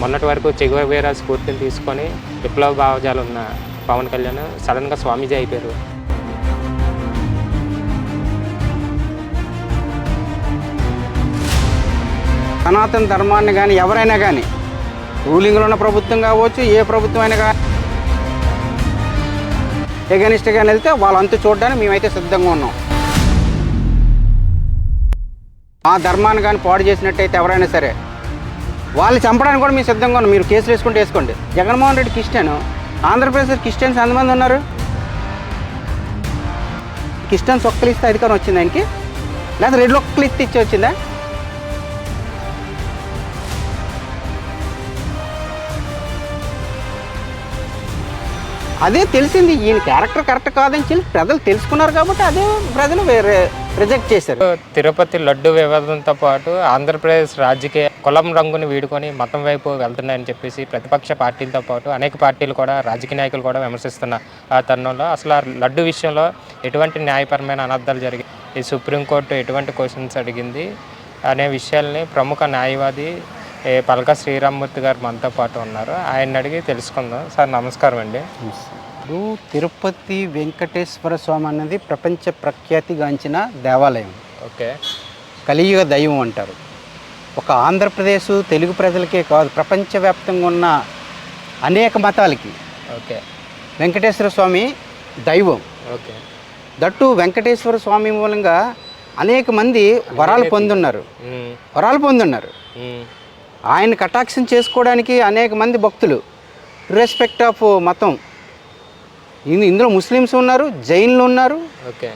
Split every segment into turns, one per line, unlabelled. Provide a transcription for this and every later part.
మొన్నటి వరకు చెగువేరా స్ఫూర్తిని తీసుకొని విప్లవ భావజాలు ఉన్న పవన్ కళ్యాణ్ సడన్గా స్వామీజీ అయిపోయారు.
సనాతన ధర్మాన్ని కానీ ఎవరైనా కానీ రూలింగ్లో ఉన్న ప్రభుత్వం కావచ్చు ఏ ప్రభుత్వం అయినా కానీ ఎగనిస్ట్గా వెళ్తే వాళ్ళంతా చూడడానికి మేమైతే సిద్ధంగా ఉన్నాం. మా ధర్మాన్ని కానీ పాడు చేసినట్టయితే ఎవరైనా సరే వాళ్ళు చంపడానికి కూడా మీరు సిద్ధంగా ఉన్నారు మీరు కేసులు వేసుకుంటే వేసుకోండి. జగన్మోహన్ రెడ్డి క్రిస్టియన్ ఆంధ్రప్రదేశ్ క్రిస్టియన్స్ ఎంతమంది ఉన్నారు? క్రిస్టియన్స్ ఒక్కలు ఇస్తే అధికారం వచ్చింది ఆయనకి? లేదా రెండు ఒక్కలు ఇస్తే ఇచ్చి వచ్చిందా? అదే తెలిసింది ఈయన క్యారెక్టర్ కరెక్ట్ కాదని చెప్పి ప్రజలు తెలుసుకున్నారు కాబట్టి అదే ప్రజలు వేరే రిజెక్ట్ చేశారు.
తిరుపతి లడ్డు వివాదంతో పాటు ఆంధ్రప్రదేశ్ రాజకీయ కులం రంగుని వీడుకొని మతం వైపు వెళ్తున్నాయని చెప్పేసి ప్రతిపక్ష పార్టీలతో పాటు అనేక పార్టీలు కూడా రాజకీయ నాయకులు కూడా విమర్శిస్తున్న ఆ తరుణంలో అసలు ఆ లడ్డు విషయంలో ఎటువంటి న్యాయపరమైన అనర్థాలు జరిగాయి ఈ సుప్రీంకోర్టు ఎటువంటి క్వశ్చన్స్ అడిగింది అనే విషయాల్ని ప్రముఖ న్యాయవాది ఏ, పలక శ్రీరామ్మూర్తి గారు మనతో పాటు ఉన్నారు. ఆయన అడిగి తెలుసుకుందాం. సార్ నమస్కారం అండి
ఇప్పుడు తిరుపతి వెంకటేశ్వర స్వామి అనేది ప్రపంచ ప్రఖ్యాతిగాంచిన దేవాలయం.
ఓకే.
కలియుగ దైవం అంటారు. ఒక ఆంధ్రప్రదేశ్ తెలుగు ప్రజలకే కాదు ప్రపంచవ్యాప్తంగా ఉన్న అనేక మతాలకి
ఓకే.
వెంకటేశ్వర స్వామి దైవం.
ఓకే.
దట్టు వెంకటేశ్వర స్వామి మూలంగా అనేక మంది వరాలు పొందున్నారు. వరాలు పొందున్నారు. ఆయన కటాక్షం చేసుకోవడానికి అనేక మంది భక్తులు. రెస్పెక్ట్ ఆఫ్ మతం. ఇందులో ముస్లిమ్స్ ఉన్నారు జైన్లు ఉన్నారు
ఓకే.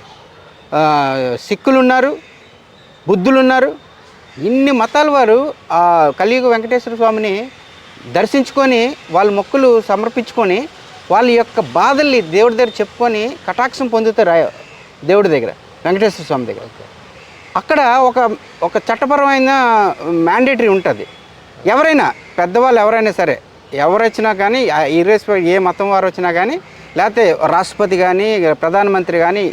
సిక్కులు ఉన్నారు బుద్ధులు ఉన్నారు ఇన్ని మతాల వారు ఆ కలియుగ వెంకటేశ్వర స్వామిని దర్శించుకొని వాళ్ళ మొక్కులు సమర్పించుకొని వాళ్ళ యొక్క బాధల్ని దేవుడి దగ్గర చెప్పుకొని కటాక్షం పొందుతారు ఆ దేవుడి దగ్గర వెంకటేశ్వర స్వామి దగ్గర. అక్కడ ఒక ఒక చట్టపరమైన మ్యాండేటరీ ఉంటుంది. ఎవరైనా పెద్దవాళ్ళు ఎవరైనా సరే ఎవరు వచ్చినా కానీ ఇర్రెస్పెక్ట్ ఏ మతం వారు వచ్చినా కానీ లేకపోతే రాష్ట్రపతి కానీ ప్రధానమంత్రి కానీ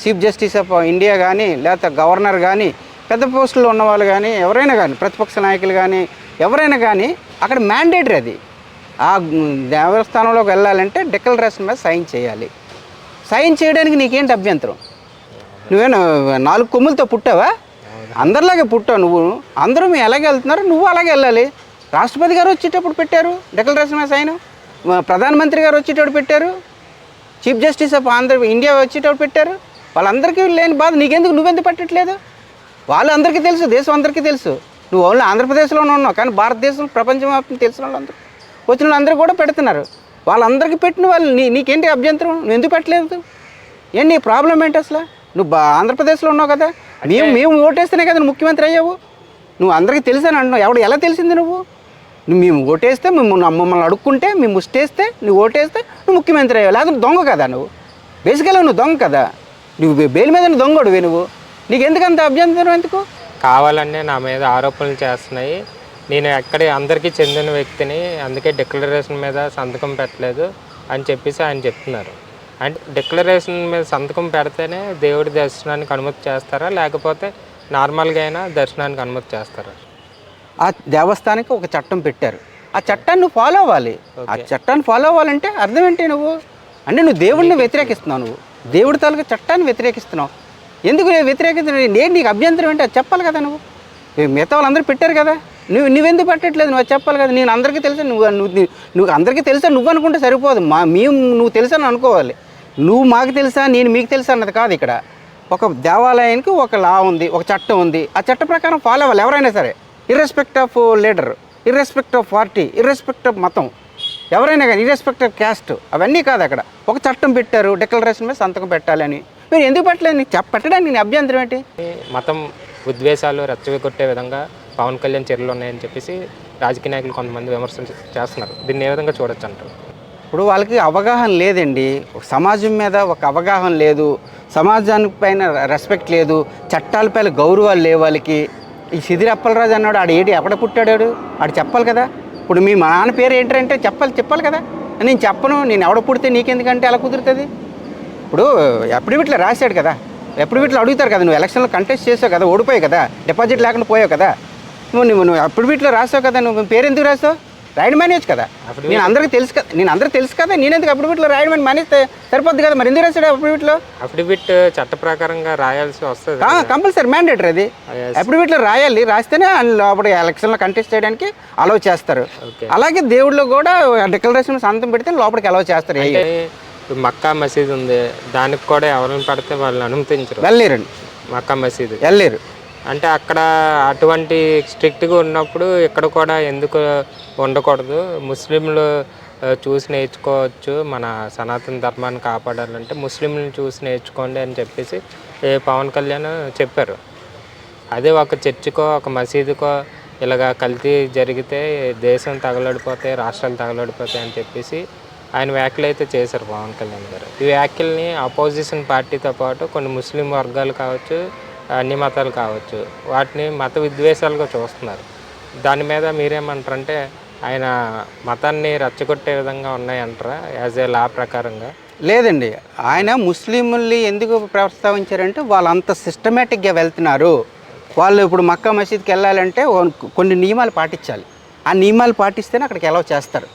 చీఫ్ జస్టిస్ ఆఫ్ ఇండియా కానీ లేకపోతే గవర్నర్ కానీ పెద్ద పోస్టుల్లో ఉన్న వాళ్ళు కానీ ఎవరైనా కానీ ప్రతిపక్ష నాయకులు కానీ ఎవరైనా కానీ అక్కడ మ్యాండేటరీ అది. ఆ దేవస్థానంలోకి వెళ్ళాలంటే డిక్లరేషన్ మీద సైన్ చేయాలి. సైన్ చేయడానికి నీకేంటి అభ్యంతరం? నువ్వేనా నాలుగు కొమ్ములతో పుట్టావా? అందరిలాగే పుట్టావు నువ్వు. అందరూ మేము ఎలాగే వెళ్తున్నారు నువ్వు అలాగే వెళ్ళాలి. రాష్ట్రపతి గారు వచ్చేటప్పుడు పెట్టారు డిక్లరేషన్ సైన్ ప్రధానమంత్రి గారు వచ్చేటప్పుడు పెట్టారు chief justice of Andhra India వచ్చేటప్పుడు పెట్టారు. వాళ్ళందరికీ లేని బాధ నీకెందుకు నువ్వెందుకు పెట్టట్లేదు? వాళ్ళు అందరికీ తెలుసు దేశం అందరికీ తెలుసు. నువ్వు ఓన్లీ ఆంధ్రప్రదేశ్లోనే ఉన్నావు కానీ భారతదేశం ప్రపంచం వ్యాప్తం తెలిసిన వాళ్ళందరూ. వచ్చిన వాళ్ళందరూ కూడా పెడుతున్నారు. వాళ్ళందరికీ పెట్టిన వాళ్ళు నీ నీకేంటి అభ్యంతరం? నువ్వు ఎందుకు పెట్టలేదు? ఏంటి నీ ప్రాబ్లం ఏంటి అసలు? నువ్వు బా- ఆంధ్రప్రదేశ్లో ఉన్నావు కదా. మేము మేము ఓటేస్తేనే కదా నువ్వు ముఖ్యమంత్రి అయ్యావు. నువ్వు అందరికీ తెలుసని అంటున్నావు. ఎవడు ఎలా తెలిసింది నువ్వు? మేము ఓటేస్తే మేము మమ్మల్ని అడుక్కుంటే మేము ముష్టేస్తే నువ్వు ఓటేస్తే నువ్వు ముఖ్యమంత్రి అయ్యావు. లేకపోతే దొంగ కదా నువ్వు. బేసికల్గా నువ్వు దొంగ కదా. నువ్వు బెయిల్ మీద నువ్వు దొంగడువే నువ్వు. నీకు ఎందుకంత అభ్యంతరం ఎందుకు?
కావాలనే నా మీద ఆరోపణలు చేస్తున్నాయి. నేను ఎక్కడ అందరికీ చెందిన వ్యక్తిని అందుకే డిక్లరేషన్ మీద సంతకం పెట్టలేదు అని చెప్పేసి ఆయన చెప్తున్నారు. అంటే డిక్లరేషన్ మీద సంతకం పెడితేనే దేవుడి దర్శనానికి అనుమతి చేస్తారా? లేకపోతే నార్మల్గా అయినా దర్శనానికి అనుమతి చేస్తారా?
ఆ దేవస్థానానికి ఒక చట్టం పెట్టారు. ఆ చట్టాన్ని నువ్వు ఫాలో అవ్వాలి. ఆ చట్టాన్ని ఫాలో అవ్వాలంటే అర్థం ఏంటి నువ్వు? అంటే నువ్వు దేవుడిని వ్యతిరేకిస్తున్నావు నువ్వు. దేవుడి తాలూకా చట్టాన్ని వ్యతిరేకిస్తున్నావు. ఎందుకు నేను వ్యతిరేకిస్తున్నావు నేను నీకు అభ్యంతరం ఏంటి? అది చెప్పాలి కదా నువ్వు. మిగతా వాళ్ళందరూ పెట్టారు కదా. నువ్వు నువ్వెందుకు పెట్టట్లేదు? నువ్వు చెప్పాలి కదా. నేను అందరికీ తెలుసా నువ్వు నువ్వు నువ్వు అందరికీ తెలుసా నువ్వు అనుకుంటే సరిపోదు. మా మేము నువ్వు తెలుసా అని అనుకోవాలి. నువ్వు మాకు తెలుసా? నేను మీకు తెలుసా అన్నది కాదు ఇక్కడ. ఒక దేవాలయానికి ఒక లా ఉంది ఒక చట్టం ఉంది. ఆ చట్ట ప్రకారం ఫాలో అవ్వాలి ఎవరైనా సరే. Irrespective of leader irrespective of party irrespective of మతం. ఎవరైనా కానీ ఇర్రెస్పెక్ట్ ఆఫ్ క్యాస్ట్ అవన్నీ కాదు అక్కడ. ఒక చట్టం పెట్టారు డిక్లరేషన్ మీద సంతకం పెట్టాలని మీరు ఎందుకు పెట్టలేదు నీకు పెట్టడానికి నీ అభ్యంతరం ఏంటి?
మతం ఉద్వేషాలు రెచ్చగొట్టే విధంగా పవన్ కళ్యాణ్ చర్యలు ఉన్నాయని చెప్పేసి రాజకీయ నాయకులు కొంతమంది విమర్శలు చేస్తున్నారు. దీన్ని ఏ విధంగా చూడొచ్చు అంటారు?
ఇప్పుడు వాళ్ళకి అవగాహన లేదండి. ఒక సమాజం మీద ఒక అవగాహన లేదు. సమాజానికి పైన రెస్పెక్ట్ లేదు. చట్టాలపైన గౌరవాలు లేవు వాళ్ళకి. ఈ సిదిరి అప్పలరాజు అన్నాడు ఆడు ఏడు ఎక్కడ పుట్టాడు ఆడు? చెప్పాలి కదా. ఇప్పుడు మీ మా నాన్న పేరు ఏంటంటే చెప్పాలి చెప్పాలి కదా. నేను చెప్పను నేను ఎవడ పుడితే నీకెందుకంటే ఎలా కుదురుతుంది? ఇప్పుడు ఎప్పుడు వీటిలో రాశాడు కదా. ఎప్పుడు వీటిలో అడుగుతారు కదా నువ్వు ఎలక్షన్లో కంటెస్ట్ చేసావు కదా ఓడిపోయావు కదా డిపాజిట్ లేకుండా పోయావు కదా. నువ్వు నువ్వు నువ్వు అప్పుడు వీటిలో రాసావు కదా నువ్వు పేరు ఎందుకు రాసావు? రాయడం మానేయచ్చు కదా. నేను అందరికీ తెలుసు కదా నేను అందరికీ తెలుసు కదా నేను ఎందుకు అప్పుడు వీటిలో రాయడం మానేస్తే సరిపోద్ది కదా మరి? ఎందుకు రాశాడు అప్పుడు వీటిలో
అఫిడవిట్ చట్ట ప్రకారంగా రాయాల్సి వస్తుంది
కంపల్సరీ మ్యాండేటరీ అది.
Yes.
అప్పుడు వీటిలో రాయాలి రాస్తేనే లోపల ఎలక్షన్లో కంటెస్ట్ చేయడానికి అలౌ చేస్తారు. అలాగే దేవుళ్ళు కూడా డిక్లరేషన్ సంతం పెడితే లోపలికి అలౌ చేస్తారు
మక్కా మసీద్ ఉంది దానికి కూడా ఎవరిని పడితే వాళ్ళని అనుమతించరు.
వెళ్ళలేరండి.
మక్కా మసీద్.
వెళ్ళలేరు.
అంటే అక్కడ అటువంటి స్ట్రిక్ట్గా ఉన్నప్పుడు ఇక్కడ కూడా ఎందుకు ఉండకూడదు? ముస్లింలు చూసి నేర్చుకోవచ్చు. మన సనాతన ధర్మాన్ని కాపాడాలంటే ముస్లింలను చూసి నేర్చుకోండి అని చెప్పేసి ఏ పవన్ కళ్యాణ్ చెప్పారు. అదే ఒక చర్చికో ఒక మసీదుకో ఇలాగా కల్తీ జరిగితే దేశం తగలడిపోతాయి రాష్ట్రాలు తగలడిపోతాయి అని చెప్పేసి ఆయన వ్యాఖ్యలు అయితే చేశారు పవన్ కళ్యాణ్ గారు. ఈ వ్యాఖ్యల్ని అపోజిషన్ పార్టీతో పాటు కొన్ని ముస్లిం వర్గాలు కావచ్చు అన్ని మతాలు కావచ్చు. వాటిని మత విద్వేషాలుగా చూస్తున్నారు. దాని మీద మీరేమంటారంటే ఆయన మతాన్ని రెచ్చగొట్టే విధంగా ఉన్నాయంటారా? యాజ్ ఏ లా ప్రకారంగా?
లేదండి. ఆయన ముస్లింల్ని ఎందుకు ప్రస్తావించారంటే వాళ్ళు అంత సిస్టమేటిక్గా వెళ్తున్నారు. వాళ్ళు ఇప్పుడు మక్కా మసీద్కి వెళ్ళాలంటే కొన్ని నియమాలు పాటించాలి. ఆ నియమాలు పాటిస్తేనే అక్కడికి ఎలా చేస్తారు.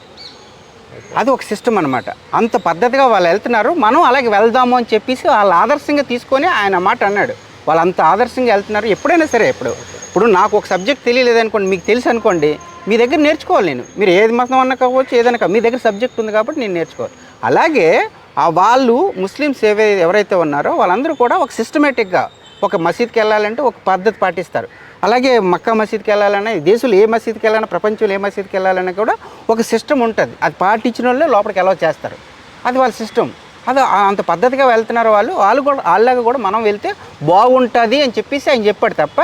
అది ఒక సిస్టమ్ అనమాట అంత పద్ధతిగా వాళ్ళు వెళ్తున్నారు. మనం అలాగే వెళ్దాము అని చెప్పేసి వాళ్ళు ఆదర్శంగా తీసుకొని ఆయన మాట అన్నాడు. వాళ్ళు అంత ఆదర్శంగా వెళ్తున్నారు. ఎప్పుడైనా సరే ఇప్పుడు ఇప్పుడు నాకు ఒక సబ్జెక్ట్ తెలియలేదు అనుకోండి మీకు తెలుసు అనుకోండి మీ దగ్గర నేర్చుకోవాలి నేను. మీరు ఏది మతం అన్న కావచ్చు ఏదైనా మీ దగ్గర సబ్జెక్ట్ ఉంది కాబట్టి నేను నేర్చుకోవాలి. అలాగే ఆ వాళ్ళు ముస్లిమ్స్ ఏవై ఎవరైతే ఉన్నారో వాళ్ళందరూ కూడా ఒక సిస్టమేటిక్గా ఒక మసీద్కి వెళ్ళాలంటే ఒక పద్ధతి పాటిస్తారు. అలాగే మక్కా మసీద్కి వెళ్ళాలన్నా దేశంలో ఏ మసీద్కి వెళ్ళాలన్నా ప్రపంచంలో ఏ మసీద్కి వెళ్ళాలన్నా కూడా ఒక సిస్టమ్ ఉంటుంది. అది పాటించిన వాళ్ళే లోపలికి ఎలా చేస్తారు. అది వాళ్ళ సిస్టమ్ అది అంత పద్ధతిగా వెళ్తున్నారు వాళ్ళు వాళ్ళు కూడా వాళ్ళగా కూడా మనం వెళ్తే బాగుంటుంది అని చెప్పేసి ఆయన చెప్పాడు తప్ప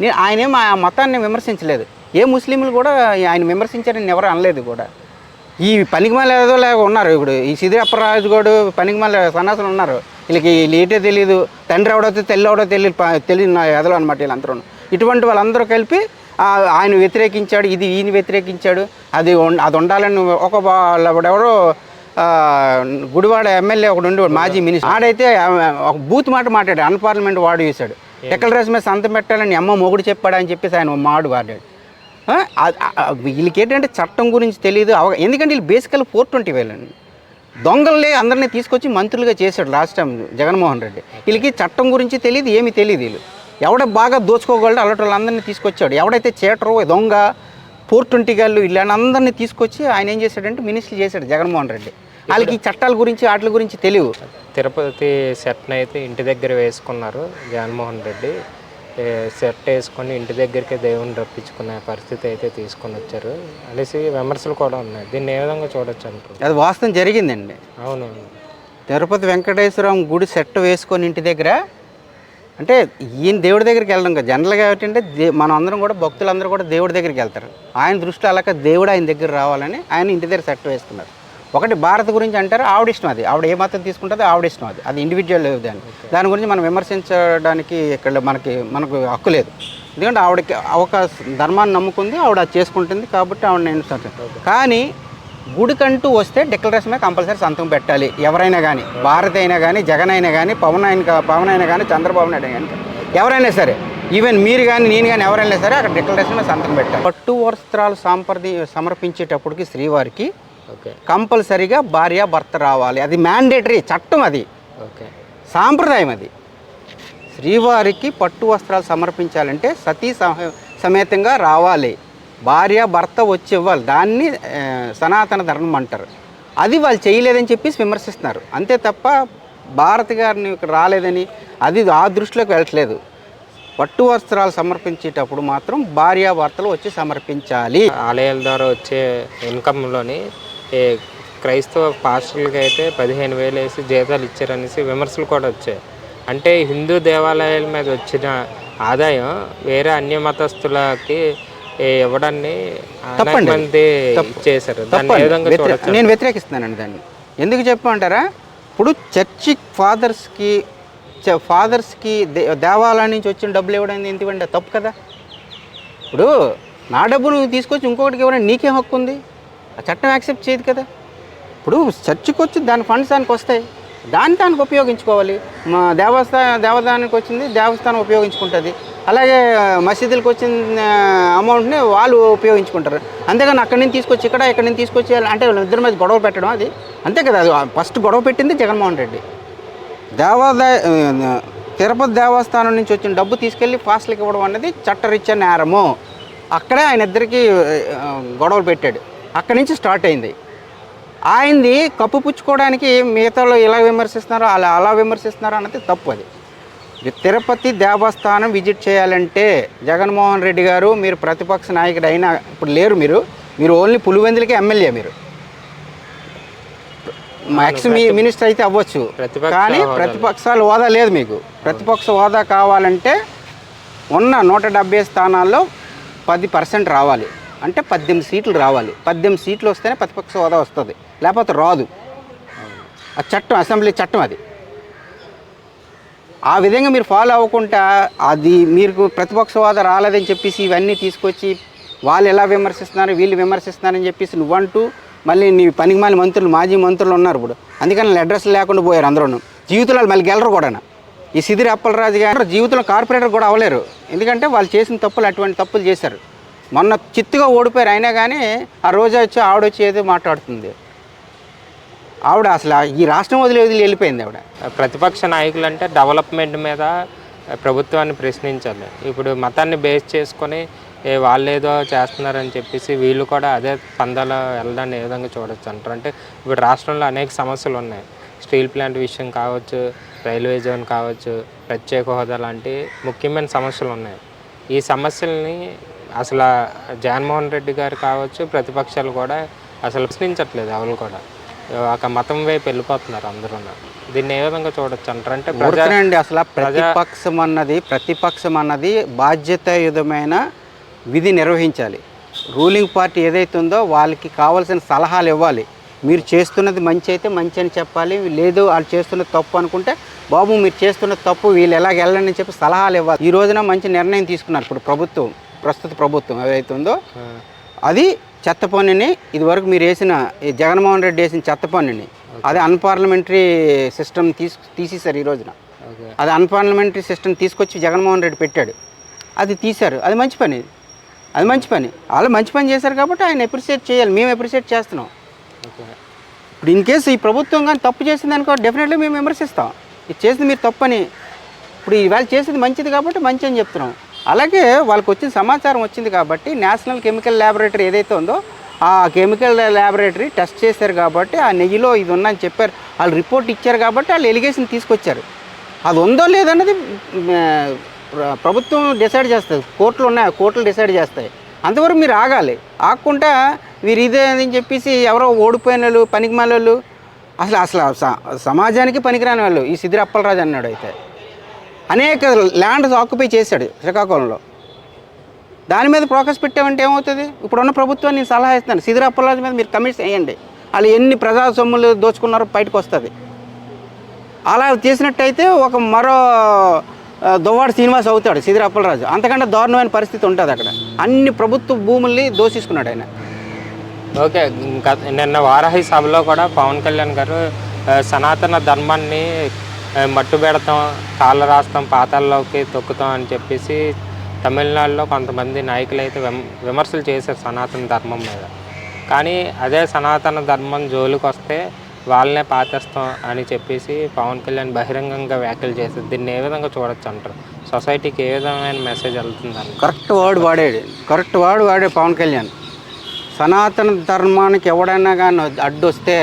నేను ఆయనేం ఆ మతాన్ని విమర్శించలేదు. ఏ ముస్లింలు కూడా ఆయన విమర్శించారని ఎవరు అనలేదు కూడా. ఈ పనికిమాల ఏదో లేక ఉన్నారు. ఇప్పుడు ఈ సిద్ధిరప్పరాజు గోడు పనికిమాల సన్నాసులు ఉన్నారు. వీళ్ళకి వీళ్ళు తెలియదు తండ్రి ఎవడో తెల్లి ఎవడో తెలియదు తెలియదు నా ఎదలు అనమాట వీళ్ళందరూ ఇటువంటి వాళ్ళందరూ కలిపి ఆయన వ్యతిరేకించాడు ఇది ఈయన వ్యతిరేకించాడు. అది అది ఉండాలని ఒక వా- గుడివాడ ఎమ్మెల్యే ఒకడు ఉండి మాజీ మినిస్టర్. ఆడైతే ఒక బూత్ మాట మాట్లాడాడు. అన్పార్లమెంట్ వాడు చేశాడు. రేసు మీద సంతం పెట్టాలని అమ్మ మొగుడు చెప్పాడు అని చెప్పేసి ఆయన మాడు వాడాడు. వీళ్ళకి ఏంటంటే చట్టం గురించి తెలియదు అవ ఎందుకంటే వీళ్ళు బేసికల్ ఫోర్ ట్వంటీ వేలండి దొంగలే అందరినీ తీసుకొచ్చి మంత్రులుగా చేశాడు లాస్ట్ టైం జగన్మోహన్ రెడ్డి. వీళ్ళకి చట్టం గురించి తెలియదు ఏమీ తెలియదు వీళ్ళు. ఎవడ బాగా దోచుకోగలడో అలాంటి వాళ్ళందరినీ తీసుకొచ్చాడు. ఎవడైతే చేటరు దొంగ ఫోర్ ట్వంటీ గాళ్ళు వీళ్ళందరినీ తీసుకొచ్చి ఆయన ఏం చేశాడంటే మినిస్టర్ చేశాడు జగన్మోహన్ రెడ్డి. వాళ్ళకి ఈ చట్టాల గురించి వాటి గురించి తెలియవు.
తిరుపతి సెట్ని అయితే ఇంటి దగ్గర వేసుకున్నారు జగన్మోహన్ రెడ్డి. సెట్ వేసుకొని ఇంటి దగ్గరికి దేవుని రప్పించుకునే పరిస్థితి అయితే తీసుకొని వచ్చారు. అనేసి విమర్శలు కూడా ఉన్నాయి. దీన్ని ఏ విధంగా చూడొచ్చు అంటారు?
అది వాస్తవం జరిగిందండి.
అవును.
తిరుపతి వెంకటేశ్వరం గుడి సెట్ వేసుకొని ఇంటి దగ్గర అంటే ఈయన దేవుడి దగ్గరికి వెళ్ళడం కదా. జనరల్గా ఏంటంటే దే మనం అందరం కూడా భక్తులందరూ కూడా దేవుడి దగ్గరికి వెళ్తారు. ఆయన దృష్టిలో అలాగ దేవుడు ఆయన దగ్గర రావాలని ఆయన ఇంటి దగ్గర సెట్ వేసుకున్నారు. ఒకటి భారత్ గురించి అంటారు ఆవిడ ఇష్టం అది. ఆవిడ ఏ మతం తీసుకుంటుందో ఆవిడ ఇష్టం అది. అది ఇండివిజువల్ దాన్ని దాని గురించి మనం విమర్శించడానికి ఇక్కడ మనకి మనకు హక్కు లేదు. ఎందుకంటే ఆవిడకి ఒక ధర్మాన్ని నమ్ముకుంది ఆవిడ అది చేసుకుంటుంది కాబట్టి ఆవిడ నేను కానీ గుడికంటూ వస్తే డిక్లరేషన్ మీద కంపల్సరీ సంతకం పెట్టాలి. ఎవరైనా కానీ భారత్ అయినా కానీ జగన్ అయినా కానీ పవన్ అయిన పవన్ అయినా కానీ చంద్రబాబు నాయుడు కానీ ఎవరైనా సరే ఈవెన్ మీరు కానీ నేను కానీ ఎవరైనా సరే అక్కడ డిక్లరేషన్ మీద సంతకం పెట్టాలి. పట్టు వస్త్రాలు సాంప్రది సమర్పించేటప్పటికి శ్రీవారికి
ఓకే.
కంపల్సరీగా భార్య భర్త రావాలి. అది మ్యాండేటరీ చట్టం అది.
ఓకే.
సాంప్రదాయం అది. శ్రీవారికి పట్టు వస్త్రాలు సమర్పించాలంటే సతీ సమ- సమేతంగా రావాలి. భార్య భర్త వచ్చి ఇవ్వాలి. దాన్ని సనాతన ధర్మం అంటారు. అది వాళ్ళు చేయలేదని చెప్పేసి విమర్శిస్తున్నారు. అంతే తప్ప భారత గారిని ఇక్కడ రాలేదని అది ఆ దృష్టిలోకి వెళ్ళట్లేదు. పట్టు వస్త్రాలు సమర్పించేటప్పుడు మాత్రం భార్య భర్తలు వచ్చి సమర్పించాలి.
ఆలయాల ద్వారా వచ్చే ఇన్కంలోని ఏ క్రైస్తవ పాస్టర్లకి అయితే పదిహేను వేలు వేసి జీతాలు ఇచ్చారనేసి విమర్శలు కూడా వచ్చాయి. అంటే హిందూ దేవాలయాల మీద వచ్చిన ఆదాయం వేరే అన్య మతస్థులకి ఇవ్వడాన్ని
తప్పండి.
చూడొచ్చు?
నేను వ్యతిరేకిస్తున్నానండి దాన్ని. ఎందుకు చెప్పమంటారా? ఇప్పుడు చర్చి ఫాదర్స్కి ఫాదర్స్కి దేవాలయం నుంచి వచ్చిన డబ్బులు ఇవ్వడం ఎందుకంటే తప్పు కదా? ఇప్పుడు నా డబ్బు నువ్వు తీసుకొచ్చి ఇంకొకటికి ఇవ్వడానికి నీకేం హక్కు ఉంది. ఆ చట్టం యాక్సెప్ట్ చేయదు కదా. ఇప్పుడు చర్చికి వచ్చి దాని ఫండ్స్ దానికి వస్తాయి. దాన్ని దానికి ఉపయోగించుకోవాలి. మా దేవస్థానం దేవదానానికి వచ్చింది దేవస్థానం ఉపయోగించుకుంటుంది. అలాగే మసీదులకు వచ్చిన అమౌంట్ని వాళ్ళు ఉపయోగించుకుంటారు. అంతేగాని అక్కడి నుంచి తీసుకొచ్చి ఇక్కడ ఇక్కడి నుంచి తీసుకొచ్చి అంటే ఇద్దరి మీద గొడవ పెట్టడం అది. అంతే కదా అది ఫస్ట్ గొడవ పెట్టింది జగన్మోహన్ రెడ్డి. దేవాదాయ తిరుపతి దేవస్థానం నుంచి వచ్చిన డబ్బు తీసుకెళ్ళి ఫాస్ట్లకి ఇవ్వడం అనేది చట్టరీత్యా నేరము. అక్కడే ఆయన ఇద్దరికి గొడవలు పెట్టాడు. అక్కడి నుంచి స్టార్ట్ అయింది. ఆయనది కప్పు పుచ్చుకోవడానికి మిగతాలో ఇలా విమర్శిస్తున్నారో అలా అలా విమర్శిస్తున్నారో అన్నది తప్పు అది. తిరుపతి దేవస్థానం విజిట్ చేయాలంటే జగన్మోహన్ రెడ్డి గారు మీరు ప్రతిపక్ష నాయకుడు అయినా ఇప్పుడు లేరు మీరు మీరు ఓన్లీ పులివెందులకే ఎమ్మెల్యే మీరు. ఎక్స్ మినిస్టర్ అయితే అవ్వచ్చు. కానీ ప్రతిపక్షాలు హోదా లేదు మీకు. ప్రతిపక్ష హోదా కావాలంటే ఉన్న నూట డెబ్బై స్థానాల్లో పది పర్సెంట్ రావాలి. అంటే పద్దెనిమిది సీట్లు రావాలి. పద్దెనిమిది సీట్లు వస్తేనే ప్రతిపక్ష హోదా వస్తుంది. లేకపోతే రాదు. ఆ చట్టం అసెంబ్లీ చట్టం అది. ఆ విధంగా మీరు ఫాలో అవ్వకుండా అది మీరు ప్రతిపక్ష హోదా రాలేదని చెప్పేసి ఇవన్నీ తీసుకొచ్చి వాళ్ళు ఎలా విమర్శిస్తున్నారు వీళ్ళు విమర్శిస్తున్నారని చెప్పేసి నువ్వంటూ మళ్ళీ నీ పనికిమాలి మంత్రులు మాజీ మంత్రులు ఉన్నారు ఇప్పుడు. అందుకని అడ్రస్ లేకుండా పోయారు అందరూ జీవితంలో మళ్ళీ గెలరు కూడా ఈ సిదిరి అప్పలరాజు గారు జీవితంలో కార్పొరేటర్ కూడా అవ్వలేరు. ఎందుకంటే వాళ్ళు చేసిన తప్పులు అటువంటి తప్పులు చేశారు. మొన్న చిత్తుగా ఓడిపోయారు అయినా కానీ ఆ రోజు వచ్చి ఆవిడొచ్చి ఏదో మాట్లాడుతుంది. ఆవిడ అసలు ఈ రాష్ట్రం వదిలి వదిలి వెళ్ళిపోయింది ఆవిడ.
ప్రతిపక్ష నాయకులు అంటే డెవలప్మెంట్ మీద ప్రభుత్వాన్ని ప్రశ్నించాలి. ఇప్పుడు మతాన్ని బేస్ చేసుకొని ఏ వాళ్ళు ఏదో చేస్తున్నారని చెప్పేసి వీళ్ళు కూడా అదే పందాలో వెళ్ళడాన్ని ఏ విధంగా చూడొచ్చు అంటారు? అంటే ఇప్పుడు రాష్ట్రంలో అనేక సమస్యలు ఉన్నాయి. స్టీల్ ప్లాంట్ విషయం కావచ్చు రైల్వే జోన్ కావచ్చు ప్రత్యేక హోదా లాంటి ముఖ్యమైన సమస్యలు ఉన్నాయి. ఈ సమస్యల్ని అసలు జగన్మోహన్ రెడ్డి గారు కావచ్చు ప్రతిపక్షాలు కూడా అసలు ప్రశ్నించట్లేదు ఎవరు కూడా. ఒక మతం వైపు వెళ్ళిపోతున్నారు అందరూ. దీన్ని ఏ విధంగా చూడొచ్చు అంటారు? అంటే ప్రజా
ఊరికనండి అసలు ప్రతిపక్షం అన్నది ప్రతిపక్షం అన్నది బాధ్యతాయుతమైన విధి నిర్వహించాలి. రూలింగ్ పార్టీ ఏదైతే ఉందో వాళ్ళకి కావాల్సిన సలహాలు ఇవ్వాలి. మీరు చేస్తున్నది మంచి అయితే మంచి అని చెప్పాలి లేదు వాళ్ళు చేస్తున్నది తప్పు అనుకుంటే బాబు మీరు చేస్తున్న తప్పు వీళ్ళు ఎలాగ వెళ్ళండి అని చెప్పి సలహాలు ఇవ్వాలి. ఈ రోజున మంచి నిర్ణయం తీసుకున్నారు ఇప్పుడు ప్రభుత్వం ప్రస్తుత ప్రభుత్వం ఏదైతే ఉందో
ఆ,
అది చెత్త పన్నుని ఇదివరకు మీరు వేసిన ఈ జగన్మోహన్ రెడ్డి వేసిన చెత్త పన్నుని అది అన్పార్లమెంటరీ సిస్టమ్ తీసు తీసేశారు ఈ రోజున. అది అన్పార్లమెంటరీ సిస్టమ్ తీసుకొచ్చి జగన్మోహన్ రెడ్డి పెట్టాడు. అది తీశారు. అది మంచి పని. అది మంచి పని. వాళ్ళు మంచి పని చేశారు కాబట్టి ఆయన అప్రిషియేట్ చేయాలి. మేము అప్రిషియేట్ చేస్తున్నాం. ఇప్పుడు ఇన్ కేసు ఈ ప్రభుత్వం కానీ తప్పు చేసింది అనుకో డెఫినెట్లీ మేము విమర్శిస్తాం. ఇది చేసింది మీరు తప్పని. ఇప్పుడు ఇవాళ చేసింది మంచిది కాబట్టి మంచి అని చెప్తున్నాం. అలాగే వాళ్ళకి వచ్చిన సమాచారం వచ్చింది కాబట్టి నేషనల్ కెమికల్ ల్యాబొరేటరీ ఏదైతే ఉందో ఆ కెమికల్ ల్యాబొరేటరీ టెస్ట్ చేశారు కాబట్టి ఆ నెయ్యిలో ఇది ఉందని చెప్పారు. వాళ్ళు రిపోర్ట్ ఇచ్చారు కాబట్టి వాళ్ళు ఎలిగేషన్ తీసుకొచ్చారు. అది ఉందో లేదన్నది ప్రభుత్వం డిసైడ్ చేస్తుంది. కోర్టులు ఉన్నాయి కోర్టులు డిసైడ్ చేస్తాయి. అంతవరకు మీరు ఆగాలి. ఆగకుండా వీరు ఇదే అని చెప్పేసి ఎవరో ఓడిపోయిన వాళ్ళు పనికి వాళ్ళు అసలు అసలు స- సమాజానికి పనికిరాని వాళ్ళు. ఈ సిద్ధిర అప్పలరాజు అన్నాడు అయితే. అనేక ల్యాండ్స్ ఆక్యుపై చేశాడు శ్రీకాకుళంలో. దాని మీద ఫోకస్ పెట్టామంటే ఏమవుతుంది? ఇప్పుడున్న ప్రభుత్వాన్ని నేను సలహా ఇస్తాను సిద్ధిర అప్పలరాజు మీద మీరు కమిషన్ వేయండి. వాళ్ళు ఎన్ని ప్రజా సొమ్ములు దోచుకున్నారో బయటకు వస్తుంది. అలా చేసినట్టయితే ఒక మరో ఆ, శ్రీనివాస్ అవుతాడు సిదిరి అప్పలరాజు అంతకంటే దారుణమైన పరిస్థితి ఉంటుంది అక్కడ. అన్ని ప్రభుత్వ భూముల్ని దోషిస్తున్నాడు ఆయన.
ఓకే నిన్న వారాహి సభలో కూడా పవన్ కళ్యాణ్ గారు సనాతన ధర్మాన్ని మట్టు పెడతాం తాళ్ళు రాస్తాం పాతాల్లోకి తొక్కుతాం అని చెప్పేసి తమిళనాడులో కొంతమంది నాయకులు అయితే విమ విమర్శలు చేశారు సనాతన ధర్మం మీద. కానీ అదే సనాతన ధర్మం జోలికి వస్తే వాళ్ళనే పాతేస్తాం అని చెప్పేసి పవన్ కళ్యాణ్ బహిరంగంగా వ్యాఖ్యలు చేశారు. దీన్ని ఏ విధంగా చూడొచ్చు అంటారు? సొసైటీకి ఏ విధమైన మెసేజ్ వెళ్తుందని
కరెక్ట్ వర్డ్ వాడాడు. కరెక్ట్ వర్డ్ వాడే పవన్ కళ్యాణ్. సనాతన ధర్మానికి ఎవడైనా కానీ అడ్డు వస్తే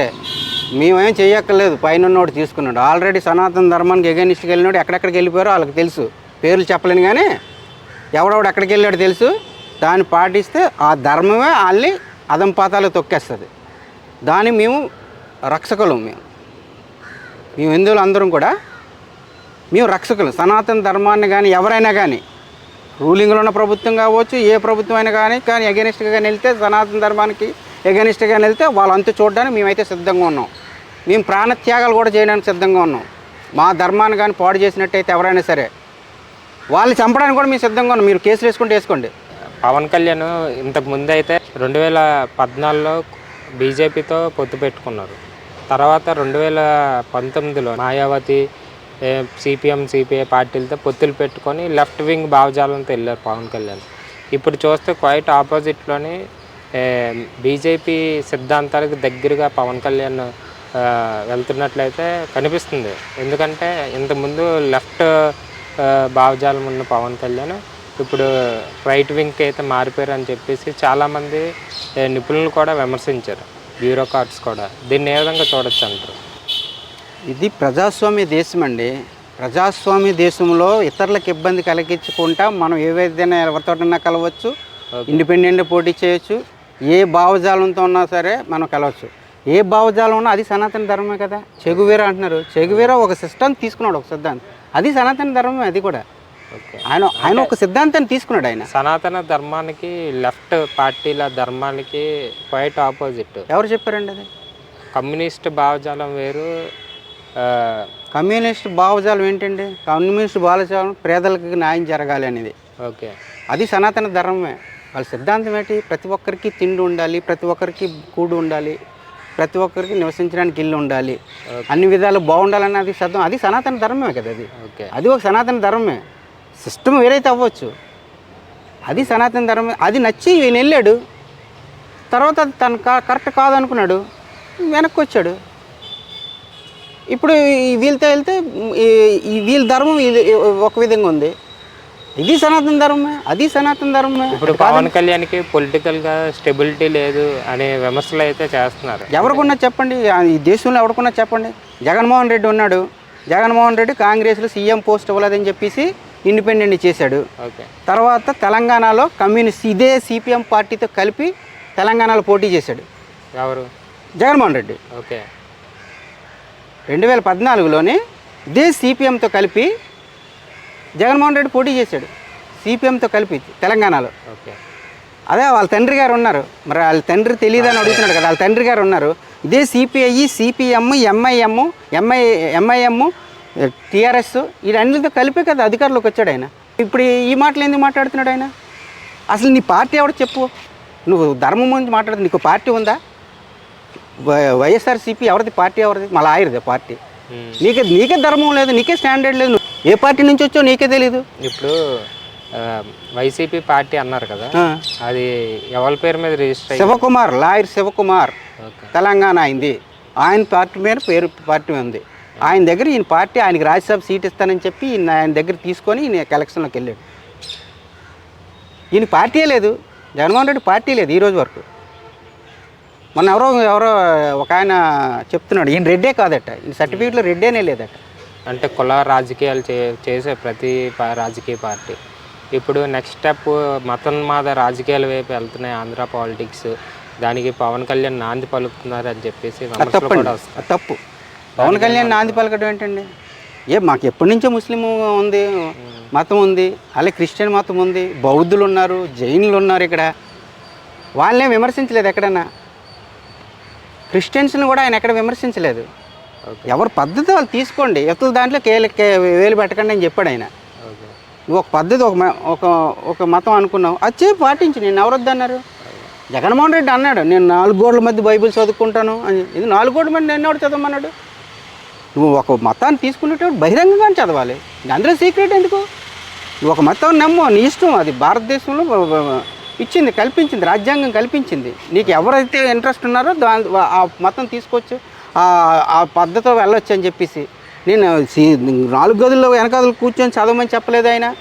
మేమేం చేయక్కర్లేదు పైన ఉన్నోడు తీసుకున్నాడు. ఆల్రెడీ సనాతన ధర్మానికి ఎగనిస్ట్కి వెళ్ళినాడు ఎక్కడెక్కడికి వెళ్ళిపోయారో వాళ్ళకి తెలుసు. పేర్లు చెప్పలేను కానీ ఎవడెవడు ఎక్కడికి వెళ్ళాడో తెలుసు. దాన్ని పాటిస్తే ఆ ధర్మమే వాళ్ళని అదం పాతాలు తొక్కేస్తుంది. దాన్ని మేము రక్షకులం మేము. మేము హిందువులు అందరం కూడా మేము రక్షకులు. సనాతన ధర్మాన్ని కానీ ఎవరైనా కానీ రూలింగ్లో ఉన్న ప్రభుత్వం కావచ్చు ఏ ప్రభుత్వం అయినా కానీ కానీ ఎగనిస్ట్గా వెళ్తే సనాతన ధర్మానికి ఎగనిస్ట్గా వెళ్తే వాళ్ళంతా చూడడానికి మేమైతే సిద్ధంగా ఉన్నాం. మేము ప్రాణత్యాగాలు కూడా చేయడానికి సిద్ధంగా ఉన్నాం. మా ధర్మాన్ని కానీ పాడు చేసినట్టయితే ఎవరైనా సరే వాళ్ళు చంపడానికి కూడా మేము సిద్ధంగా ఉన్నాం. మీరు కేసులు వేసుకుంటే వేసుకోండి.
పవన్ కళ్యాణ్ ఇంతకు ముందు అయితే రెండు వేల పద్నాలుగులో బీజేపీతో పొత్తు పెట్టుకున్నారు. తర్వాత రెండు వేల పంతొమ్మిదిలో మాయావతి సిపిఎం సిపిఐ పార్టీలతో పొత్తులు పెట్టుకొని లెఫ్ట్ వింగ్ భావజాలంతో వెళ్ళారు పవన్ కళ్యాణ్. ఇప్పుడు చూస్తే క్వైట్ ఆపోజిట్లోని బీజేపీ సిద్ధాంతాలకు దగ్గరగా పవన్ కళ్యాణ్ వెళ్తున్నట్లయితే కనిపిస్తుంది. ఎందుకంటే ఇంతకుముందు లెఫ్ట్ భావజాలం ఉన్న పవన్ కళ్యాణ్ ఇప్పుడు రైట్ వింగ్కి అయితే మారిపోయారు అని చెప్పేసి చాలామంది నిపుణులు కూడా విమర్శించారు. బ్యూరోక్రాట్స్ కూడా. దీన్ని ఏ విధంగా చూడొచ్చు అంటారు?
ఇది ప్రజాస్వామ్య దేశం అండి. ప్రజాస్వామ్య దేశంలో ఇతరులకు ఇబ్బంది కలిగించకుండా మనం ఏవైనా ఎవరితోటన్నా కలవచ్చు ఇండిపెండెంట్ పోటీ చేయొచ్చు. ఏ భావజాలంతో ఉన్నా సరే మనం కలవచ్చు. ఏ భావజాలం ఉన్నా అది సనాతన ధర్మమే కదా. చెగువీర అంటున్నారు. చెగువీర ఒక సిస్టమ్ తీసుకున్నాడు ఒక సిద్ధాంతం. అది సనాతన ధర్మమే అది కూడా.
ఓకే.
ఆయన ఆయన ఒక సిద్ధాంతాన్ని తీసుకున్నాడు ఆయన.
సనాతన ధర్మానికి లెఫ్ట్ పార్టీల ధర్మానికి క్వైట్ ఆపోజిట్.
ఎవరు చెప్పారండి అది?
కమ్యూనిస్ట్ భావజాలం వేరు
కమ్యూనిస్ట్ భావజాలం ఏంటండి? కమ్యూనిస్ట్ భావజాలం పేదలకు న్యాయం జరగాలి అనేది.
ఓకే.
అది సనాతన ధర్మమే. వాళ్ళ సిద్ధాంతం ఏంటి? ప్రతి ఒక్కరికి తిండి ఉండాలి ప్రతి ఒక్కరికి కూడు ఉండాలి ప్రతి ఒక్కరికి నివసించడానికి ఇల్లు ఉండాలి. అన్ని విధాలు బాగుండాలని అది సిద్ధం అది సనాతన ధర్మమే కదా అది.
ఓకే.
అది ఒక సనాతన ధర్మమే. సిస్టమ్ వేరైతే అవ్వచ్చు. అది సనాతన ధర్మమే. అది నచ్చి ఈయన వెళ్ళాడు. తర్వాత తను కా- కరెక్ట్ కాదనుకున్నాడు. వెనక్కి వచ్చాడు ఇప్పుడు ఈ వీళ్ళతో వెళ్తే ఈ- వీళ్ళ ధర్మం ఒక విధంగా ఉంది. ఇది సనాతన ధర్మమే అది సనాతన ధర్మమే.
ఇప్పుడు పవన్ కళ్యాణ్కి పొలిటికల్గా స్టెబిలిటీ లేదు అనే విమర్శలు అయితే చేస్తున్నారు.
ఎవరికున్నా చెప్పండి ఈ దేశంలో ఎవరికున్నా చెప్పండి. జగన్మోహన్ రెడ్డి ఉన్నాడు. జగన్మోహన్ రెడ్డి కాంగ్రెస్లో సీఎం పోస్ట్ ఇవ్వలేదని చెప్పేసి ఇండిపెండెంట్ చేశాడు.
ఓకే.
తర్వాత తెలంగాణలో కమ్యూనిస్ట్ ఇదే సిపిఎం పార్టీతో కలిపి తెలంగాణలో పోటీ చేశాడు.
ఎవరు?
జగన్మోహన్ రెడ్డి.
ఓకే.
రెండు వేల పద్నాలుగులోనే ఇదే సిపిఎంతో కలిపి జగన్మోహన్ రెడ్డి పోటీ చేశాడు. సిపిఎంతో కలిపి తెలంగాణలో.
ఓకే.
అదే వాళ్ళ తండ్రి గారు ఉన్నారు. మరి వాళ్ళ తండ్రి తెలియదని అడుగుతున్నాడు కదా వాళ్ళ తండ్రి గారు ఉన్నారు. ఇదే CPI CPM MIM MI MIM TRS వీటన్నిటితో కలిపే కదా అధికారంలోకి వచ్చాడు ఆయన. ఇప్పుడు ఈ మాటలు ఎందుకు మాట్లాడుతున్నాడు ఆయన? అసలు నీ పార్టీ ఎవడో చెప్పు? నువ్వు ధర్మం గురించి మాట్లాడుతు నీకు పార్టీ ఉందా? వై- వైఎస్ఆర్సీపీ ఎవరిది? పార్టీ ఎవరిది? మళ్ళీ ఆయనదే పార్టీ. నీకే నీకే ధర్మం లేదు నీకే స్టాండర్డ్ లేదు. ఏ పార్టీ నుంచి వచ్చావు నీకే తెలీదు.
ఇప్పుడు వైసీపీ పార్టీ అన్నారు కదా. అది ఎవరి పేరు మీద రిజిస్టర్
శివకుమార్ లాయర్ శివకుమార్. తెలంగాణ అయింది. ఆయన పార్టీ మీద పేరు పార్టీ ఉంది. ఆయన దగ్గర ఈయన పార్టీ ఆయనకి రాజ్యసభ సీట్ ఇస్తానని చెప్పి ఈయన ఆయన దగ్గర తీసుకొని ఈయన ఎలక్షన్లోకి వెళ్ళాడు. ఈయన పార్టీ లేదు. జగన్మోహన్ రెడ్డి పార్టీ లేదు ఈ రోజు వరకు. మొన్న ఎవరో ఎవరో ఒక ఆయన చెప్తున్నాడు ఈయన రెడ్డే కాదట. ఈయన సర్టిఫికేట్లో రెడ్డేనే లేదట.
అంటే కుల రాజకీయాలు చే చేసే ప్రతి రాజకీయ పార్టీ. ఇప్పుడు నెక్స్ట్ స్టెప్ మతోన్మాద రాజకీయాల వైపు వెళ్తున్నాయి ఆంధ్ర పాలిటిక్స్ దానికి పవన్ కళ్యాణ్ నాంది పలుకుతున్నారు అని చెప్పేసి
అది తప్పు. పవన్ కళ్యాణ్ నాంది పలకడం ఏంటండి? ఏ మాకు ఎప్పటి నుంచో ముస్లిం ఉంది మతం ఉంది అలాగే క్రిస్టియన్ మతం ఉంది బౌద్ధులు ఉన్నారు జైనులు ఉన్నారు ఇక్కడ. వాళ్ళనే విమర్శించలేదు ఎక్కడన్నా? క్రిస్టియన్స్ని కూడా ఆయన ఎక్కడ విమర్శించలేదు. ఎవరి పద్ధతి వాళ్ళు తీసుకోండి. ఇతరుల దాంట్లో కేలు కే- వేలు పెట్టకండి అని చెప్పాడు ఆయన. నువ్వు ఒక పద్ధతి ఒక ఒక ఒక మతం అనుకున్నావు. అది చేసి పాటించి. నేను ఎవరొద్దు అన్నారు. జగన్మోహన్ రెడ్డి అన్నాడు నేను నాలుగు గోడల మధ్య బైబిల్ చదువుకుంటాను అని. ఇది నాలుగు గోడల మధ్య నేను ఎవడు చదవమన్నాడు? నువ్వు ఒక మతాన్ని తీసుకునేటప్పుడు బహిరంగంగా చదవాలి. అందులో సీక్రెట్ ఎందుకు? నువ్వు ఒక మతం నమ్ము నీ ఇష్టం. అది భారతదేశంలో ఇచ్చింది కల్పించింది రాజ్యాంగం కల్పించింది. నీకు ఎవరైతే ఇంట్రెస్ట్ ఉన్నారో దా ఆ మతం తీసుకోవచ్చు. ఆ- ఆ పద్ధతిలో వెళ్ళొచ్చు అని చెప్పేసి. నేను నాలుగు గదుల్లో వెనకాదులు కూర్చొని చదవమని చెప్పలేదు ఆయన.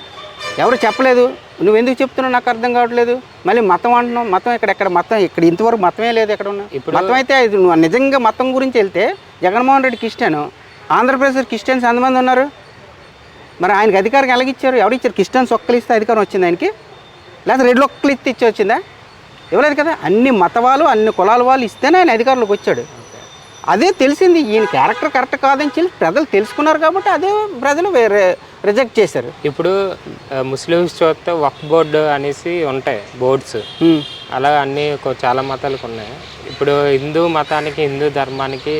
ఎవరు చెప్పలేదు. నువ్వు ఎందుకు చెప్తున్నావు? నాకు అర్థం కావట్లేదు. మళ్ళీ మతం అంటున్నావు. మతం ఇక్కడ ఎక్కడ మతం? ఇక్కడ ఇంతవరకు మతమే లేదు ఎక్కడ ఉన్నా.
ఇప్పుడు-
మతం అయితే నువ్వు నిజంగా మతం గురించి వెళ్తే జగన్మోహన్ రెడ్డి క్రిస్టియన్ ఆంధ్రప్రదేశ్ క్రిస్టియన్స్ ఎంతమంది ఉన్నారు? మరి ఆయనకి అధికారం ఎలాగిచ్చారు? ఎవరిచ్చారు క్రిస్టియన్స్ ఒక్కలు ఇస్తే అధికారం వచ్చింది ఆయనకి. లేదా రెడ్లు ఇస్తే ఇచ్చి వచ్చిందా ఇవ్వలేదు కదా. అన్ని మతవాళ్ళు అన్ని కులాల వాళ్ళు ఇస్తేనే ఆయన అధికారంలోకి వచ్చాడు. అదే తెలిసింది ఈయన క్యారెక్టర్ కరెక్ట్ కాదని చెప్పి ప్రజలు తెలుసుకున్నారు కాబట్టి అదే ప్రజలు వేరే రిజెక్ట్ చేశారు.
ఇప్పుడు ముస్లిమ్స్ చూస్తే వక్ బోర్డు అనేసి ఉంటాయి బోర్డ్స్. అలా అన్ని చాలా మతాలకు ఉన్నాయి. ఇప్పుడు హిందూ మతానికి హిందూ ధర్మానికి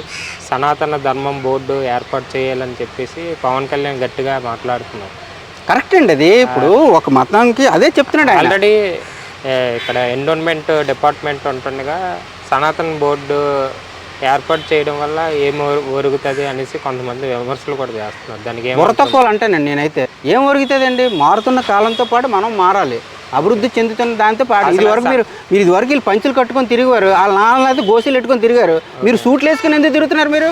సనాతన ధర్మం బోర్డు ఏర్పాటు చేయాలని చెప్పేసి పవన్ కళ్యాణ్ గట్టిగా మాట్లాడుతున్నారు.
కరెక్ట్ అండి అది. ఇప్పుడు ఒక మతానికి అదే చెప్తున్నాడు
ఆల్రెడీ ఇక్కడ ఎండోన్మెంట్ డిపార్ట్మెంట్ ఉంటుండగా సనాతన్ బోర్డు ఏర్పాటు చేయడం వల్ల ఏం ఒరు- ఒరుగుతుంది అనేసి కొంతమంది విమర్శలు కూడా చేస్తున్నారు. దానికి
తక్కువలు అంటేనండి నేనైతే. ఏం ఒరుగుతుందండి? మారుతున్న కాలంతో పాటు మనం మారాలి. అభివృద్ధి చెందుతున్న దాంతో పాటు. ఇది వరకు మీరు మీరు ఇది వరకు వీళ్ళు పంచులు కట్టుకొని తిరిగారు వాళ్ళ నాన్న అయితే గోసీలు పెట్టుకొని తిరిగారు. మీరు సూట్లు వేసుకుని ఎందుకు తిరుగుతున్నారు మీరు?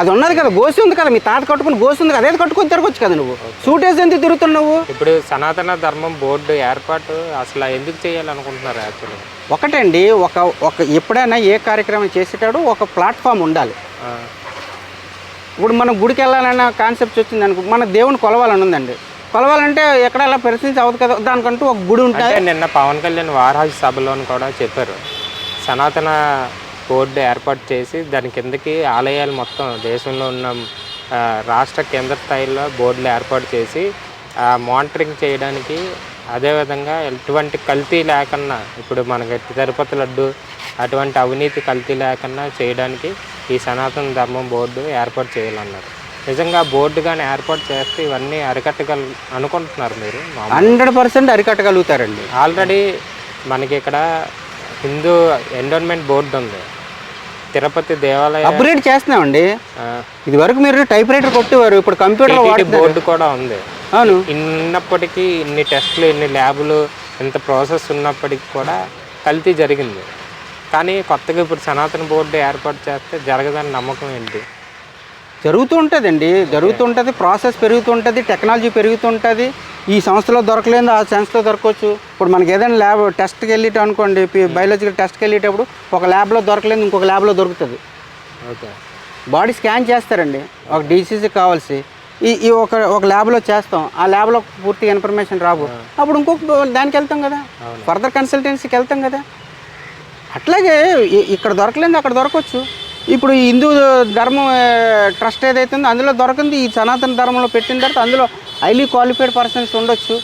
అది ఉన్నది కదా గోసి ఉంది కదా మీ తాత కట్టుకుని గోసి ఉంది కదా అదే కట్టుకొని తిరగొచ్చు కదా నువ్వు. సూట్ వేసి ఎందుకు తిరుగుతున్నావు
ఇప్పుడు సనాతన ధర్మం బోర్డు ఏర్పాటు అసలు ఎందుకు చేయాలనుకుంటున్నారు యాక్చువల్గా
ఒకటండి ఒక ఒక ఎప్పుడైనా ఏ కార్యక్రమం చేసేటాడు ఒక ప్లాట్ఫామ్ ఉండాలి. ఇప్పుడు మనం గుడికి వెళ్ళాలన్న కాన్సెప్ట్ వచ్చింది అనుకో మన దేవుని కొలవాలని ఉందండి. కొలవాలంటే ఎక్కడ అలా పరిస్థితి అవుతుంది కదా దానికంటూ ఒక గుడి ఉంటుంది
నిన్న పవన్ కళ్యాణ్ వారాహి సభలోని కూడా చెప్పారు. సనాతన బోర్డు ఏర్పాటు చేసి దాని కిందకి ఆలయాలు మొత్తం దేశంలో ఉన్న రాష్ట్ర కేంద్ర స్థాయిలో బోర్డులు ఏర్పాటు చేసి మానిటరింగ్ చేయడానికి అదేవిధంగా ఎటువంటి కల్తీ లేకుండా ఇప్పుడు మనకి తిరుపతి లడ్డు అటువంటి అవినీతి కల్తీ లేకుండా చేయడానికి ఈ సనాతన ధర్మం బోర్డు ఏర్పాటు చేయాలన్నారు. నిజంగా బోర్డు కానీ ఏర్పాటు చేస్తే ఇవన్నీ అరికట్టగల అనుకుంటున్నారు మీరు?
Hundred percent అరికట్టగలుగుతారండి.
ఆల్రెడీ మనకి ఇక్కడ హిందూ ఎండోన్మెంట్ బోర్డు ఉంది. తిరుపతి దేవాలయ.
అప్గ్రేడ్ చేస్తున్నామండి. ఇది వరకు మీరు టైప్ రైటర్ కొట్టేవారు ఇప్పుడు కంప్యూటర్
బోర్డు కూడా ఉంది.
అవును.
ఇన్నప్పటికీ ఇన్ని టెస్టులు ఇన్ని ల్యాబులు ఇంత ప్రాసెస్ ఉన్నప్పటికీ కూడా కల్తీ జరిగింది. కానీ కొత్తగా ఇప్పుడు సనాతన బోర్డు ఏర్పాటు చేస్తే జరగదని నమ్మకం ఏంటి?
జరుగుతూ ఉంటుందండి జరుగుతుంటుంది ప్రాసెస్ పెరుగుతుంటుంది టెక్నాలజీ పెరుగుతుంటుంది. ఈ సంస్థలో దొరకలేదు ఆ సంస్థలో దొరకవచ్చు. ఇప్పుడు మనకి ఏదైనా ల్యాబ్ టెస్ట్కి వెళ్ళేట అనుకోండి బయాలజికల్ టెస్ట్కి వెళ్ళేటప్పుడు ఒక ల్యాబ్లో దొరకలేదు ఇంకొక ల్యాబ్లో దొరుకుతుంది.
ఓకే.
బాడీ స్కాన్ చేస్తారండి. ఒక డిసీజ్కి కావాల్సి. ఈ ఈ ఒక ఒక ల్యాబ్లో చేస్తాం. ఆ ల్యాబ్లో పూర్తిగా ఇన్ఫర్మేషన్ రావు. అప్పుడు ఇంకొక దానికి వెళ్తాం కదా. ఫర్దర్ కన్సల్టెన్సీకి వెళ్తాం కదా. అట్లాగే ఇక్కడ దొరకలేదు అక్కడ దొరకవచ్చు. ఇప్పుడు ఈ హిందూ ధర్మం ట్రస్ట్ ఏదైతే ఉందో అందులో దొరకంది. ఈ సనాతన ధర్మంలో పెట్టిన తర్వాత అందులో హైలీ క్వాలిఫైడ్ పర్సన్స్ ఉండొచ్చు.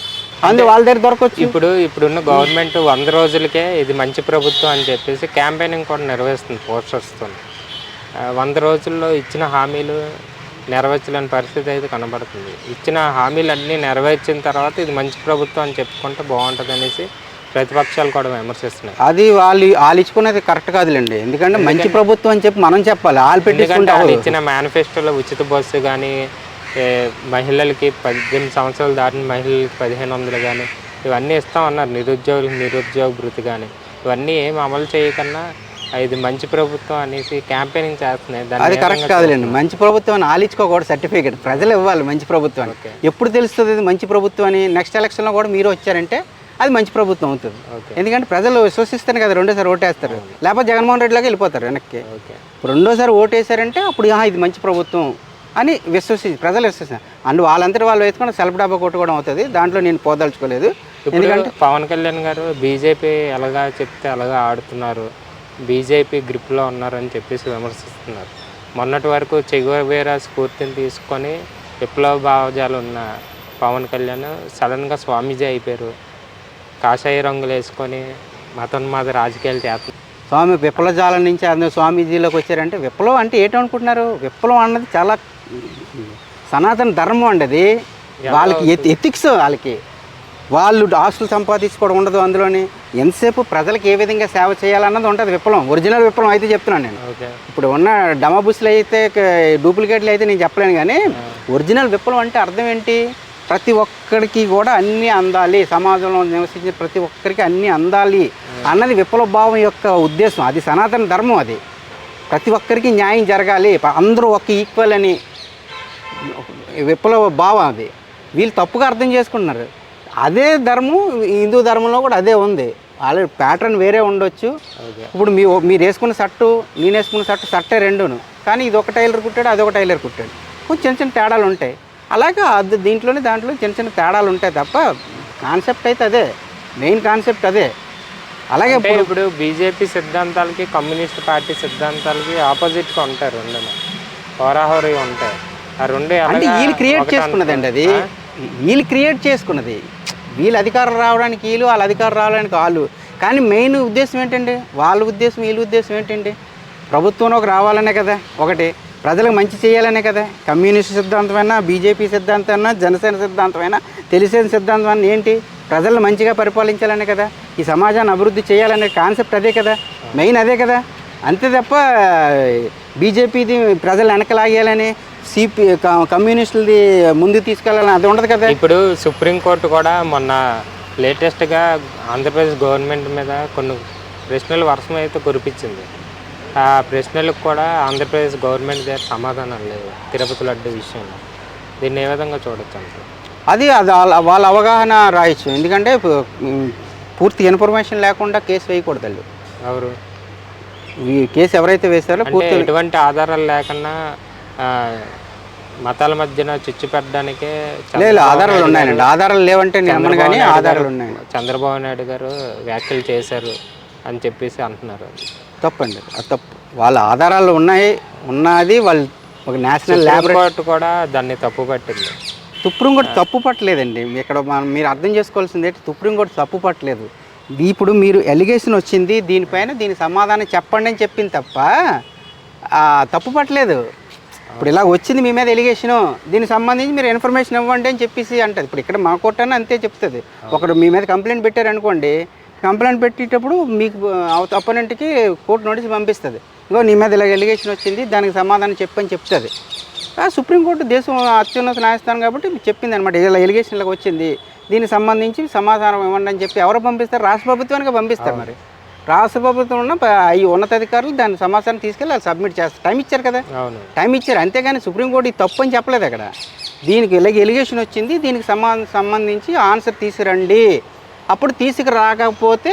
అందులో వాళ్ళ దగ్గర దొరకవచ్చు
ఇప్పుడు ఇప్పుడున్న గవర్నమెంట్ వంద రోజులకే ఇది మంచి ప్రభుత్వం అని చెప్పేసి క్యాంపెయినింగ్ కూడా నిర్వహిస్తుంది పోస్టర్స్తో వంద రోజుల్లో ఇచ్చిన హామీలు నెరవేర్చలేని పరిస్థితి అయితే కనబడుతుంది. ఇచ్చిన హామీలన్నీ నెరవేర్చిన తర్వాత ఇది మంచి ప్రభుత్వం అని చెప్పుకుంటే బాగుంటుంది అనేసి ప్రతిపక్షాలు కూడా విమర్శిస్తున్నాయి
అది వాళ్ళు వాళ్ళు ఇచ్చుకునేది కరెక్ట్ కాదులేండి. ఎందుకంటే మంచి ప్రభుత్వం అని చెప్పి మనం చెప్పాలి. వాళ్ళు అవ్వదు.
ఇచ్చిన మేనిఫెస్టోలో ఉచిత బస్సు కానీ మహిళలకి పద్దెనిమిది సంవత్సరాలు దాటిన మహిళలకి పదిహేను వందలు కానీ ఇవన్నీ ఇస్తామన్నారు నిరుద్యోగులకు నిరుద్యోగ భృతి కానీ ఇవన్నీ ఏం అమలు చేయకన్నా ఇది మంచి ప్రభుత్వం అనేసి క్యాంపెయినింగ్ చేస్తున్నాయి.
అది కరెక్ట్ కాదులేండి. మంచి ప్రభుత్వం అని ఆలించుకోకూడదు సర్టిఫికేట్. ప్రజలు ఇవ్వాలి మంచి ప్రభుత్వాన్ని.
ఓకే.
ఎప్పుడు తెలుస్తుంది ఇది మంచి ప్రభుత్వం అని? నెక్స్ట్ ఎలక్షన్లో కూడా మీరు వచ్చారంటే అది మంచి ప్రభుత్వం అవుతుంది.
ఓకే.
ఎందుకంటే ప్రజలు విశ్వసిస్తారు కదా రెండోసారి ఓటేస్తారు. లేకపోతే జగన్మోహన్ రెడ్డి లాగా వెళ్ళిపోతారు వెనక్కి. రెండోసారి ఓటేసారంటే అప్పుడు "ఆహా, ఇది మంచి ప్రభుత్వం అని విశ్వసి ప్రజలు విశ్వసిస్తారు. అండ్ వాళ్ళంతటి వాళ్ళు వేసుకొని సెల్ఫ్ డబ్బా కొట్టుకోవడం అవుతుంది. దాంట్లో నేను పోదలుచుకోలేదు.
ఇప్పుడు పవన్ కళ్యాణ్ గారు బీజేపీ ఎలాగా చెప్తే అలాగా ఆడుతున్నారు. బీజేపీ గ్రిప్లో ఉన్నారని చెప్పేసి విమర్శిస్తున్నారు. మొన్నటి వరకు చెగువేరా స్ఫూర్తిని తీసుకొని విప్లవ భావజాలు ఉన్న పవన్ కళ్యాణ్ సడన్గా స్వామీజీ అయిపోయారు. కాషాయ రంగులు వేసుకొని మతోన్మాద రాజకీయాలు చేస్తున్నారు.
స్వామి విప్లవజాలం నుంచి అందులో స్వామీజీలోకి వచ్చారంటే విప్లవం అంటే ఏంటనుకుంటున్నారు విప్లవం అన్నది చాలా సనాతన ధర్మం అండి అది. వాళ్ళకి ఎథిక్స్ వాళ్ళకి. వాళ్ళు ఆస్తులు సంపాదించుకోవడం ఉండదు అందులోని. ఎంతసేపు ప్రజలకు ఏ విధంగా సేవ చేయాలన్నది ఉంటుంది విప్లవం. ఒరిజినల్ విప్లవం అయితే చెప్తున్నాను నేను. ఇప్పుడు ఉన్న డమాబుస్లు అయితే డూప్లికేట్లు అయితే నేను చెప్పలేను కానీ ఒరిజినల్ విప్లవం అంటే అర్థం ఏంటి? ప్రతి ఒక్కరికి కూడా అన్నీ అందాలి. సమాజంలో నివసించే ప్రతి ఒక్కరికి అన్నీ అందాలి అన్నది విప్లవ భావం యొక్క ఉద్దేశం. అది సనాతన ధర్మం అది. ప్రతి ఒక్కరికి న్యాయం జరగాలి. అందరూ ఒక ఈక్వల్ అని విప్లవ భావం అది. వీళ్ళు తప్పుగా అర్థం చేసుకుంటున్నారు. అదే ధర్మం హిందూ ధర్మంలో కూడా అదే ఉంది. ఆల్రెడీ ప్యాటర్న్ వేరే ఉండొచ్చు. ఇప్పుడు మీ మీరు వేసుకున్న షర్టు నేను వేసుకున్న షర్టు షర్టే రెండును. కానీ ఇది ఒక టైలర్ కుట్టాడు అది ఒక టైలర్ కుట్టాడు. కొంచెం చిన్న చిన్న తేడాలు ఉంటాయి. అలాగే అది దీంట్లోనే దాంట్లో చిన్న చిన్న తేడాలు ఉంటాయి తప్ప కాన్సెప్ట్ అయితే అదే. మెయిన్ కాన్సెప్ట్ అదే. అలాగే
ఇప్పుడు బీజేపీ సిద్ధాంతాలకి కమ్యూనిస్ట్ పార్టీ సిద్ధాంతాలకి ఆపోజిట్గా ఉంటారు రెండు హోరాహోరీ ఉంటాయి. ఆ రెండు
అంటే వీళ్ళు క్రియేట్ చేసుకున్నదండి అది? వీళ్ళు క్రియేట్ చేసుకున్నది. వీళ్ళు అధికారం రావడానికి వీళ్ళు వాళ్ళ అధికారం రావడానికి వాళ్ళు. కానీ మెయిన్ ఉద్దేశం ఏంటండి? వాళ్ళ ఉద్దేశం వీళ్ళ ఉద్దేశం ఏంటండి? ప్రభుత్వంలోకి రావాలనే కదా ఒకటి. ప్రజలకు మంచి చేయాలనే కదా. కమ్యూనిస్ట్ సిద్ధాంతమైనా బీజేపీ సిద్ధాంతమైనా జనసేన సిద్ధాంతమైనా తెలిసిన సిద్ధాంతం ఏంటి? ప్రజలను మంచిగా పరిపాలించాలనే కదా. ఈ సమాజాన్ని అభివృద్ధి చేయాలనే కాన్సెప్ట్ అదే కదా. మెయిన్ అదే కదా. అంతే తప్ప బీజేపీది ప్రజలు వెనకలాగేయాలని సిపి కమ్యూనిస్టులది ముందు తీసుకెళ్ళాలని అది ఉండదు కదా.
ఇప్పుడు సుప్రీంకోర్టు కూడా మొన్న లేటెస్ట్గా ఆంధ్రప్రదేశ్ గవర్నమెంట్ మీద కొన్ని ప్రశ్నలు వర్షం అయితే కురిపించింది. ఆ ప్రశ్నలకు కూడా ఆంధ్రప్రదేశ్ గవర్నమెంట్ దగ్గర సమాధానం లేవు తిరుపతి లడ్డు విషయంలో దీన్ని ఏ విధంగా చూడొచ్చు అంటారు?
అది అది వాళ్ళ వాళ్ళ అవగాహన రాయొచ్చు. ఎందుకంటే పూర్తి ఇన్ఫర్మేషన్ లేకుండా కేసు వేయకూడదు
ఎవరు?
ఈ కేసు ఎవరైతే వేశారో
అంటే
పూర్తి
ఎటువంటి ఆధారాలు లేకుండా మతాల మధ్యన చిచ్చు పెట్టడానికే
లేదు ఆధారాలు
నాయుడు
ఉన్నాయండి. ఆధారాలు లేవంటే నేను కానీ ఆధారాలు ఉన్నాయి
చంద్రబాబు నాయుడు గారు వ్యాఖ్యలు చేశారు అని చెప్పేసి అంటున్నారు.
తప్పండి. అది తప్పు. వాళ్ళ ఆధారాలు ఉన్నాయి ఉన్నది వాళ్ళు ఒక నేషనల్ ల్యాబొరేటరీ
కూడా దాన్ని తప్పు పట్టింది.
సుప్రీంకోర్టు తప్పు పట్టలేదండి. ఇక్కడ మనం మీరు అర్థం చేసుకోవాల్సింది ఏంటి? సుప్రీంకోర్టు తప్పు పట్టలేదు. ఇప్పుడు మీరు ఎలిగేషన్ వచ్చింది దీనిపైన దీని సమాధానం చెప్పండి అని చెప్పింది తప్ప తప్పు పట్టలేదు. ఇప్పుడు ఇలా వచ్చింది మీ మీద ఎలిగేషను దీనికి సంబంధించి మీరు ఇన్ఫర్మేషన్ ఇవ్వండి అని చెప్పేసి అంటది. ఇప్పుడు ఇక్కడ మా కోర్టు అంతే చెప్తుంది. ఒకడు మీ మీద కంప్లైంట్ పెట్టారనుకోండి కంప్లైంట్ పెట్టేటప్పుడు మీకు అపోనెంట్కి కోర్టు నోటీస్ పంపిస్తుంది. ఇగో నీ మీద ఇలా ఎలిగేషన్ వచ్చింది దానికి సమాధానం చెప్పని చెప్తుంది. సుప్రీంకోర్టు దేశం అత్యున్నత న్యాయస్థానం కాబట్టి చెప్పింది అనమాట ఇలా ఎలిగేషన్లకు వచ్చింది. దీనికి సంబంధించి సమాధానం ఇవ్వండి అని చెప్పి ఎవరు పంపిస్తారు? రాష్ట్ర ప్రభుత్వానికి పంపిస్తారు మరి. రాష్ట్ర ప్రభుత్వం ఉన్న ఈ ఉన్నతాధికారులు దాని సమాచారం తీసుకెళ్ళి సబ్మిట్ చేస్తారు. టైం ఇచ్చారు కదా? టైం ఇచ్చారు. అంతేగాని సుప్రీంకోర్టు ఇది తప్పు అని చెప్పలేదు అక్కడ. దీనికి ఇలాగ ఎలిగేషన్ వచ్చింది దీనికి సమా సంబంధించి ఆన్సర్ తీసుకురండి అప్పుడు తీసుకురాకపోతే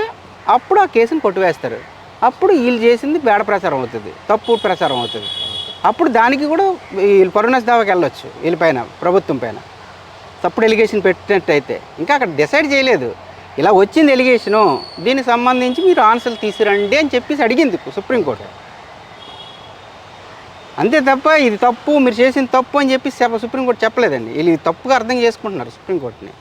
అప్పుడు ఆ కేసుని కొట్టివేస్తారు. అప్పుడు వీళ్ళు చేసింది బేడ ప్రచారం అవుతుంది తప్పు ప్రచారం అవుతుంది. అప్పుడు దానికి కూడా వీళ్ళు కరోనాస్ దావాకి వెళ్ళొచ్చు వీళ్ళపైన ప్రభుత్వం పైన. తప్పుడు ఎలిగేషన్ పెట్టినట్టయితే. ఇంకా అక్కడ డిసైడ్ చేయలేదు. ఇలా వచ్చింది ఎలిగేషను దీనికి సంబంధించి మీరు ఆన్సర్లు తీసుకురండి అని చెప్పేసి అడిగింది సుప్రీంకోర్టు. అంతే తప్ప ఇది తప్పు మీరు చేసిన తప్పు అని చెప్పి సుప్రీంకోర్టు చెప్పలేదండి. వీళ్ళు తప్పుగా అర్థం చేసుకుంటున్నారు సుప్రీంకోర్టుని.